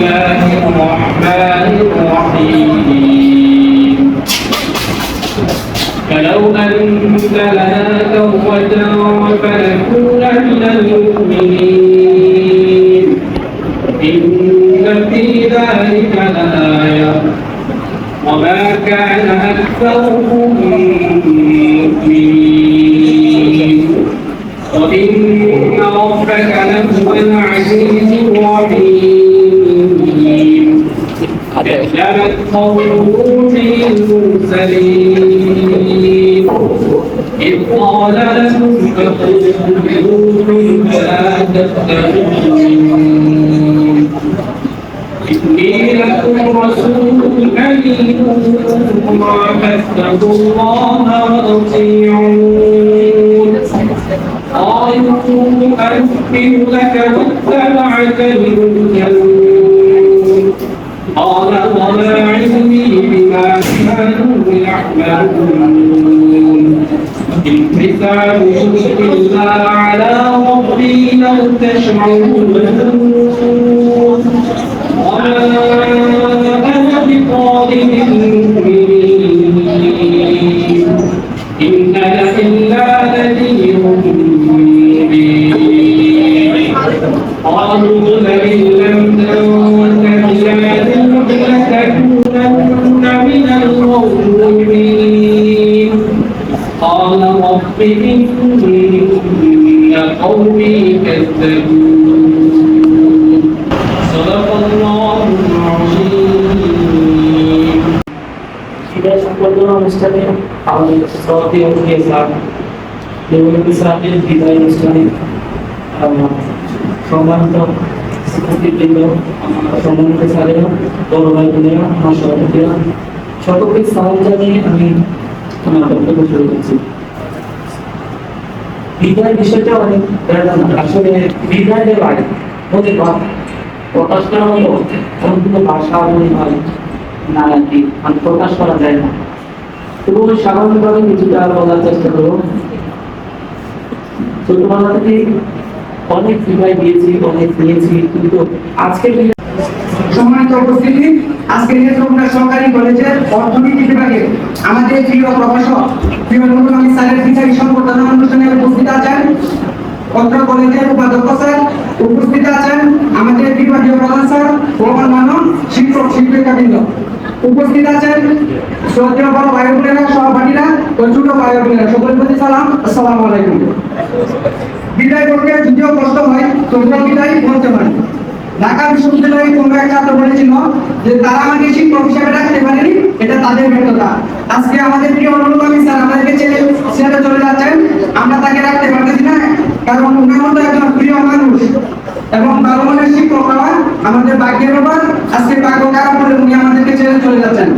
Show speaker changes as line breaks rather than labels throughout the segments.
الله الرحمن الرحيم فلو أن لنا كرة فنكون من المؤمنين إن في ذلك لآية وما كان أكثرهم مؤمنين. وإن قوم المرسلين. إذ قال لهم أخوهم نوح فلا تتقون إني لكم رسول أمين فاتقوا الله وأطيعون قالوا أنؤمن لك واتبعك المرسلون حسابهم إلا على ربي لو تشعرون وما أنا بطالب المؤمنين إن أنا
অনুষ্ঠানে আমাদের সভাপতি অনুষ্ঠিত অনুষ্ঠানে সম্মানিত শিক্ষার্থীবৃন্দ সম্মানিত স্যারেরা, বড় ভাই বোনেরা আমার সকলকে সালাম জানিয়ে আমি আমার বক্তব্য শুরু করছি। বিদায় বিষয়টা অনেক বেদনা আসলে বিদায় দেওয়ার ওদের প্রকাশ করা হলো কোনো ভাষা মনে হয়, না কি? মানে প্রকাশ করা যায় না। তবু স্বাভাবিকভাবে কিছুটা বলার চেষ্টা করব ছোটবেলা থেকে অনেক বিদায় দিয়েছি অনেক নিয়েছি, কিন্তু আজকে
সম্মানিত উপস্থিতি, আজকে নেত্রকোনা সরকারি কলেজের অর্থনীতি বিভাগে আমাদের প্রিয় প্রভাষক প্রিয় নুরুল স্যারের বিচারিক সম্বর্ধনা অনুষ্ঠানে উপস্থিত আছেন। অত্র কলেজের উপাধ্যক্ষ স্যার উপস্থিত আছেন আমাদের বিভাগীয় প্রধান স্যার প্রমাণ মানন, শিক্ষক শিক্ষিকাবৃন্দ। উপস্থিত আছেন শ্রদ্ধেয় বড় ভাই বোনেরা, সহপাঠীরা ও ছোট ভাই বোনেরা। সকলের প্রতি সালাম, আসসালামু আলাইকুম। বিদায় করতে যদিও কষ্ট হয় তোমরা বিদায় বলতে পারি। ঢাকা বিশ্ববিদ্যালয়ে কোনো এক ছাত্র বলেছিল যে তারা আমাকে শিক্ষক হিসেবে রাখতে পারেনি, এটা তাদের ব্যর্থতা। আজকে আমাদের প্রিয় অনুগামী স্যার আমাদেরকে ছেড়ে ছেড়ে চলে যাচ্ছেন। আমরা তাকে রাখতে পারতেছি না, কারণ উনার মতো একজন প্রিয় মানুষ এবং ভালো মনের শিক্ষক হওয়া আমাদের ভাগ্যের ব্যাপার। আজকে ভাগ্য খারাপ করে উনি আমাদেরকে ছেড়ে চলে যাচ্ছেন।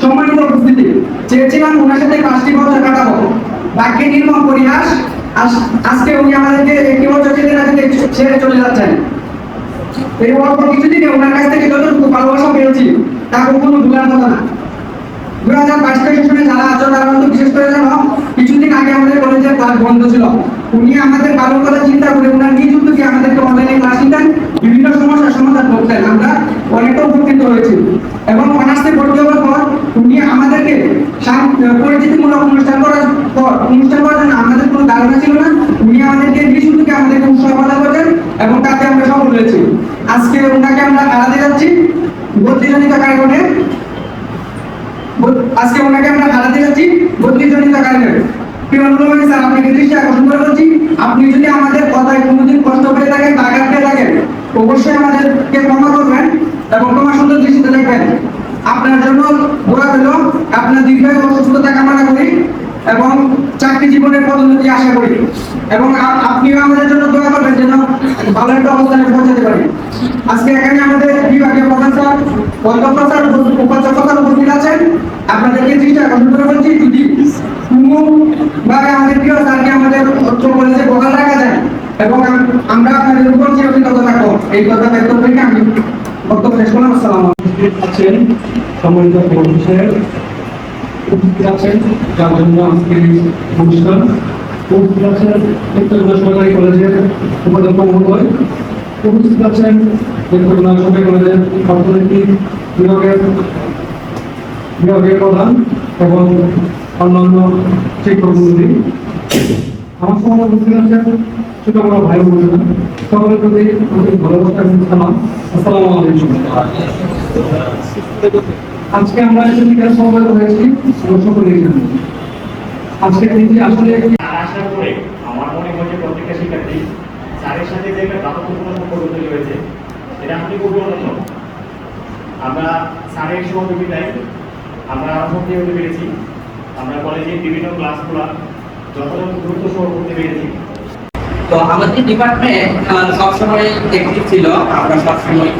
সম্মানিত উপস্থিতি, চেয়েছিলাম ওনার সাথে পাঁচটি বছর কাটাবো। বাক্যে নির্মম পরিহাস, আজ- আজকে উনি আমাদেরকে একটি বছর ছেড়ে চলে যাচ্ছেন। এই অল্প কিছুদিনে ওনার কাছ থেকে যতটুকু ভালোবাসা পেয়েছি, তা কখনো ভুলার মতো না। দু হাজার বাইশ সালে যারা আছো তারা বিশেষ করে জানো, কিছুদিন আগে আমাদের কলেজের ক্লাস বন্ধ ছিল। উনি আমাদের ভালো কথা চিন্তা করে ওনার নিজ উদ্যোগে আমাদেরকে অনলাইনে ক্লাস নিতেন বিভিন্ন সমস্যার সমাধান করতেন। আমরা অনেকটা উপকৃত হয়েছি। এবং অনার্সে ভর্তি হওয়ার পর উনি আমাদেরকে পরিচিতিমূলক অনুষ্ঠান করার পর, অনুষ্ঠান করার জন্য আমাদের কোনো ধারণা ছিল না। উনি আমাদেরকে নিজ উদ্যোগে আমাদেরকে সহযোগিতা করেন এবং তাতে আমরা সফল হয়েছি। আজকে ওনাকে আমরা হারাতে যাচ্ছি? বত্রিজনিত কারণে আজকে ওনাকে আমরা হারাতে যাচ্ছি? বত্রিজনিত কারণে বলছি, আপনি যদি আমাদের কথায় কোনোদিন কষ্ট পেয়ে থাকেন বা আঘাত পেয়ে থাকেন, অবশ্যই আমাদেরকে ক্ষমা করবেন এবং ক্ষমা সুন্দর দৃষ্টিতে দেখবেন। আপনার জন্য দোয়া হলো আপনার দীর্ঘায়ু ও সুস্থতা কামনা করি এবং চাকরি জীবনের পদোন্নতি আশা করি। এবং আপনিও আমাদের জন্য দোয়া করবেন যেন ভালো একটা অবস্থানে পৌঁছাতে আজকে এখানে আমাদের বিভাগীয় প্রধান স্যার অধ্যক্ষ স্যার উপ- উপাধ্যক্ষ স্যার উপস্থিত আছেন। আপনাদেরকে দৃষ্টি আকর্ষণ করে বলছি, যদি কোনো ভাবে আমাদের প্রিয় স্যারকে আমাদের উচ্চ কলেজে বহাল রাখা যায়, এবং আমরা আপনাদের উপর চিরকৃতজ্ঞ থাকব। এই কথা ব্যক্ত করে আমি বক্তব্য শেষ করলাম। আসসালাম
আছেন সম্মানিত প্রফেসর উপস্থিত আছেন যার জন্য আজকের অনুষ্ঠান। উপস্থিত আছেন উত্তর কলেজের উপাধ্যক্ষ মহোদয়। উপস্থিত আছেন নেত্রকোনা সরকারি কলেজের অর্থনীতি বিভাগের বিভাগের প্রধান এবং অন্যান্য শিক্ষকমন্ডলী আমার সঙ্গে উপস্থিত আছেন ছোট বড় ভাই বোনেরা। সকলের প্রতি ভালোবাসা এবং সালাম। আজকে আমরা এসে বিকাশ সমবেত হয়েছি। এখানে। আজকে আসলে
আমার মনে হয় যে প্রত্যেকটা শিক্ষার্থী স্যারের সাথে যে একটা দাতব্যপূর্ণ সম্পর্ক হয়েছে এটা আমরা সহযোগিতায় আমরা হতে পেরেছি। আমরা বিভিন্ন ক্লাসগুলো যথাযথ গুরুত্ব সহ করতে পেরেছি।
তো আমাদের ডিপার্টমেন্ট সবসময় ছিল। আমরা সবসময়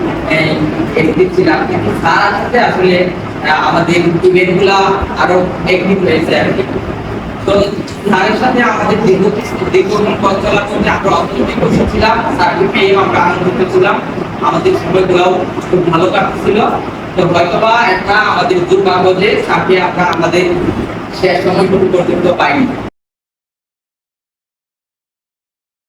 ছিলাম। কিন্তু স্যার আসাতে আসলে আমাদের ইভেন্টগুলো আরও অ্যাক্টিভ হয়েছে আর কি। তো স্যারের সাথে আমাদের দীর্ঘ পথ চলার আমরা অত্যন্ত খুশি ছিলাম। স্যারকে পেয়ে আমরা আনন্দিত ছিলাম। আমাদের সময়গুলো খুব ভালো কাটছিল। তো হয়তোবা একটা আমাদের দুর্ভাগ্য যে সাথে আমরা আমাদের শেষ সময়টুকু পর্যন্ত পাইনি